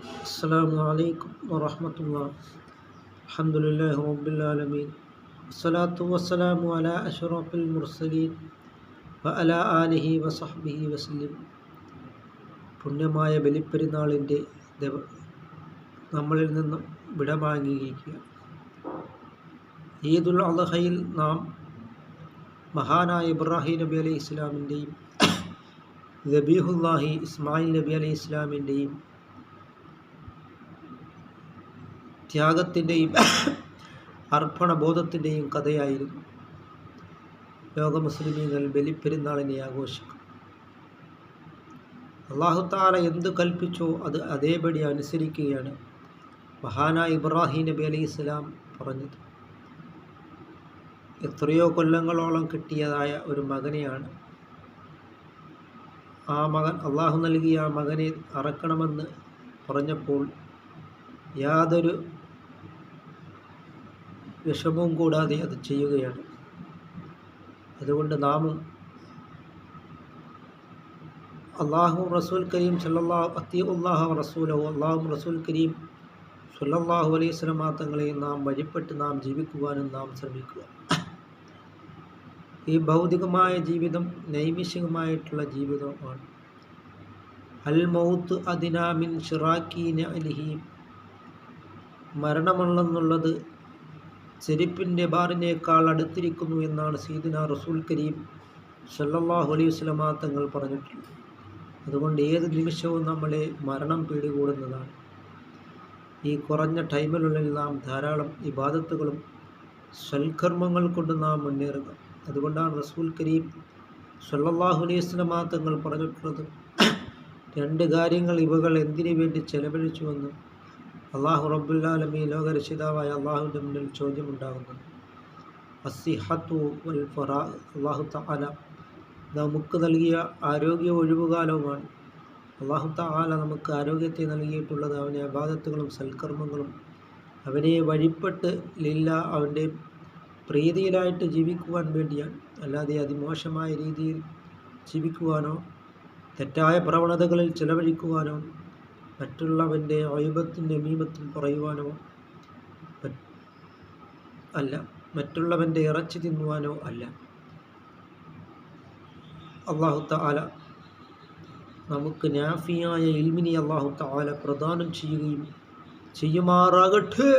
السلام عليكم ورحمة الله الحمد لله رب العالمين والصلاة والسلام على أشرف المرسلين وعلى آله وصحبه وسلم പുണ്യമായ ബലിപ്പെരുന്നാളിൻ്റെ ദവ നമ്മളിൽ നിന്നും വിടവാങ്ങിയിരിക്കുക ഈദുൽ അദ്ഹയിൽ നാം മഹാനായ ഇബ്രാഹിം നബി അലൈഹി ഇസ്ലാമിൻ്റെയും ദബീഹുല്ലാഹി ഇസ്മായിൽ നബി അലൈഹി ഇസ്ലാമിൻ്റെയും ത്യാഗത്തിന്റെയും അർപ്പണബോധത്തിന്റെയും കഥയായിരുന്നു. ലോക മുസ്ലിമീങ്ങൾ ബലിപ്പെരുന്നാളിനെ ആഘോഷിക്കും. അള്ളാഹുത്താല എന്ത് കൽപ്പിച്ചോ അത് അതേപടി അനുസരിക്കുകയാണ് മഹാന ഇബ്രാഹിം നബി അലി ഇസ്ലാം പറഞ്ഞത്. എത്രയോ കൊല്ലങ്ങളോളം കിട്ടിയതായ ഒരു മകനെയാണ്. ആ മകൻ അള്ളാഹു നൽകിയ ആ മകനെ അറക്കണമെന്ന് പറഞ്ഞപ്പോൾ യാതൊരു വിഷമവും കൂടാതെ അത് ചെയ്യുകയാണ്. അതുകൊണ്ട് നാം അള്ളാഹു റസൂൽ കരീം സല്ലാ അത്തി അള്ളാഹു റസൂലോ അള്ളാഹു റസൂൽ കരീം സല്ലാഹു അലൈഹി സ്വലമാ തങ്ങളെയും നാം വഴിപ്പെട്ട് നാം ജീവിക്കുവാനും നാം ശ്രമിക്കുക. ഈ ഭൗതികമായ ജീവിതം നൈമിഷികമായിട്ടുള്ള ജീവിതമാണ് അൽ മൗത്ത് അദിനാമിൻ ഷിറാക്കീന അലിഹി മരണമുള്ളെന്നുള്ളത് ചെരുപ്പിന്റെ ബാറിനേക്കാൾ അടുത്തിരിക്കുന്നു എന്നാണ് സീദിന റസൂൽ കരീം സല്ലാഹു അലൈഹി വസല്ലമ തങ്ങൾ പറഞ്ഞിട്ടുള്ളത്. അതുകൊണ്ട് ഏത് നിമിഷവും നമ്മളെ മരണം പിടികൂടുന്നതാണ്. ഈ കുറഞ്ഞ ടൈമിനുള്ളിൽ നാം ധാരാളം ഇബാദത്തുകളും സൽക്കർമ്മങ്ങൾ കൊണ്ട് നാം മുന്നേറുക. അതുകൊണ്ടാണ് റസൂൽ കരീം സല്ലാഹു അലൈഹി വസല്ലമ തങ്ങൾ പറഞ്ഞിട്ടുള്ളത്. രണ്ട് കാര്യങ്ങൾ ഇവകൾ എന്തിനു വേണ്ടി ചെലവഴിച്ചുവെന്ന് അള്ളാഹു റബ്ബുല്ലാലമി ലോകരക്ഷിതാവായ അള്ളാഹുവിന്റെ മുന്നിൽ ചോദ്യമുണ്ടാകുന്നത്. അസിഹത്തു വൽ ഫൊറ അള്ളാഹു തആല നമുക്ക് നൽകിയ ആരോഗ്യ ഒഴിവുകാലവുമാണ്. അള്ളാഹു തആല നമുക്ക് ആരോഗ്യത്തെ നൽകിയിട്ടുള്ളത് അവനെ അബാധത്തുകളും സൽക്കർമ്മങ്ങളും അവനെ വഴിപ്പെട്ട് ലില്ല അവന്റെ പ്രീതിയിലായിട്ട് ജീവിക്കുവാൻ വേണ്ടിയാണ്. അല്ലാതെ അതിമോശമായ രീതിയിൽ ജീവിക്കുവാനോ തെറ്റായ പ്രവണതകളിൽ ചിലവഴിക്കുവാനോ മറ്റുള്ളവന്റെ ഐബത്തിന്റെ നമീമത്തും പറയുവാനോ അല്ല മറ്റുള്ളവന്റെ ഇറച്ചി തിന്നുവാനോ അല്ല. അള്ളാഹു താല നമുക്ക് നാഫിയായ ഇൽമിനി അള്ളാഹു താല പ്രദാനം ചെയ്യുകയും ചെയ്യുമാറാകട്ടെ.